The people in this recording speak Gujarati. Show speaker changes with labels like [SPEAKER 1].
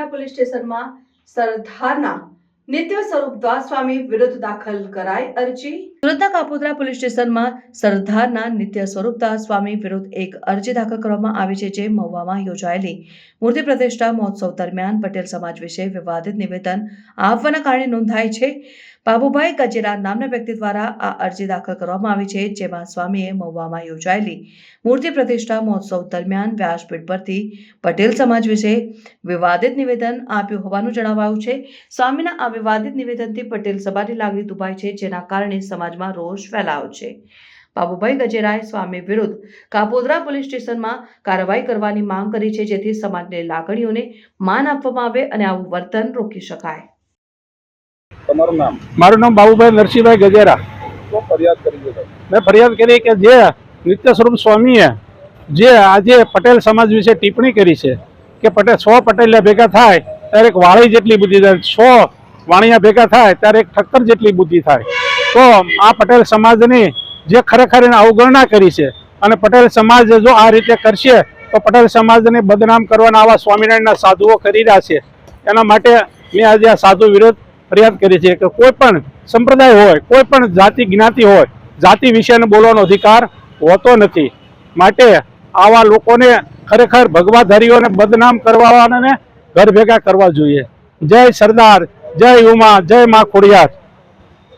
[SPEAKER 1] કાપોદ્રા પોલીસ સ્ટેશનમાં સરદારના નિત્ય સ્વરૂપદ્વાર સ્વામી વિરુદ્ધ દાખલ કરાઈ અરજી. સુરતના કાપોદ્રા પોલીસ સ્ટેશનમાં સરદારના નિત્ય સ્વરૂપદાસ સ્વામી વિરુદ્ધ એક અરજી દાખલ કરવામાં આવી છે, જે મહુવામાં યોજાયેલી. મૂર્તિ પ્રતિષ્ઠા મહોત્સવ દરમિયાન પટેલ સમાજ વિશે વિવાદિત નિવેદન આપવાના કારણે નોંધાય છે. બાબુભાઈ કચેરા નામના વ્યક્તિ દ્વારા આ અરજી દાખલ કરવામાં આવી છે, જેમાં સ્વામીએ મહુવામાં યોજાયેલી મૂર્તિ પ્રતિષ્ઠા મહોત્સવ દરમિયાન વ્યાસપીઠ પરથી પટેલ સમાજ વિશે વિવાદિત નિવેદન આપ્યું હોવાનું જણાવાયું છે. સ્વામીના આ વિવાદિત નિવેદનથી પટેલ સભાની લાગણી દુભાઈ છે જેના કારણે સમાજમાં રોષ ફેલાયો છે. બાબુભાઈ ગજેરાએ સ્વામી વિરુદ્ધ કાપોદરા પોલીસ સ્ટેશનમાં કાર્યવાહી કરવાની માંગ કરી છે જેથી સમાજની લાગણીઓને માન આપવામાં આવે અને આવું વર્તન રોકી શકાય.
[SPEAKER 2] તમારું નામ?
[SPEAKER 3] મારું નામ બાબુભાઈ નરસિંહભાઈ ગજેરા.
[SPEAKER 2] ફરિયાદ કરી
[SPEAKER 3] મેં ફરિયાદ કરી કે જે નિત્ય સ્વરૂપ સ્વામીએ જે આજે પટેલ સમાજ વિશે ટિપ્પણી કરી છે કે પટેલ સો પટેલિયા ભેગા થાય ત્યારે એક વાળી જેટલી બુદ્ધિ સો વાણિયા ભેગા થાય ત્યારે એક ઠક્કર જેટલી બુદ્ધિ થાય. તો આ પટેલ સમાજની જે ખરેખર એને અવગણના કરી છે અને પટેલ સમાજ જો આ રીતે કરશે, તો પટેલ સમાજને બદનામ કરવાના આવા સ્વામિનારાયણના સાધુઓ કરી રહ્યા છે. એના માટે મેં આજે આ સાધુ વિરોધ ફરિયાદ કરી છે કે કોઈ પણ સંપ્રદાય હોય, કોઈ પણ જાતિ જ્ઞાતિ હોય, જાતિ વિશેને બોલવાનો અધિકાર હોતો નથી. માટે આવા લોકોને ખરેખર ભગવાધારીઓને બદનામ કરવાને ઘર ભેગા કરવા જોઈએ. જય સરદાર. જય ઉમા જય મા ખોડિયાર.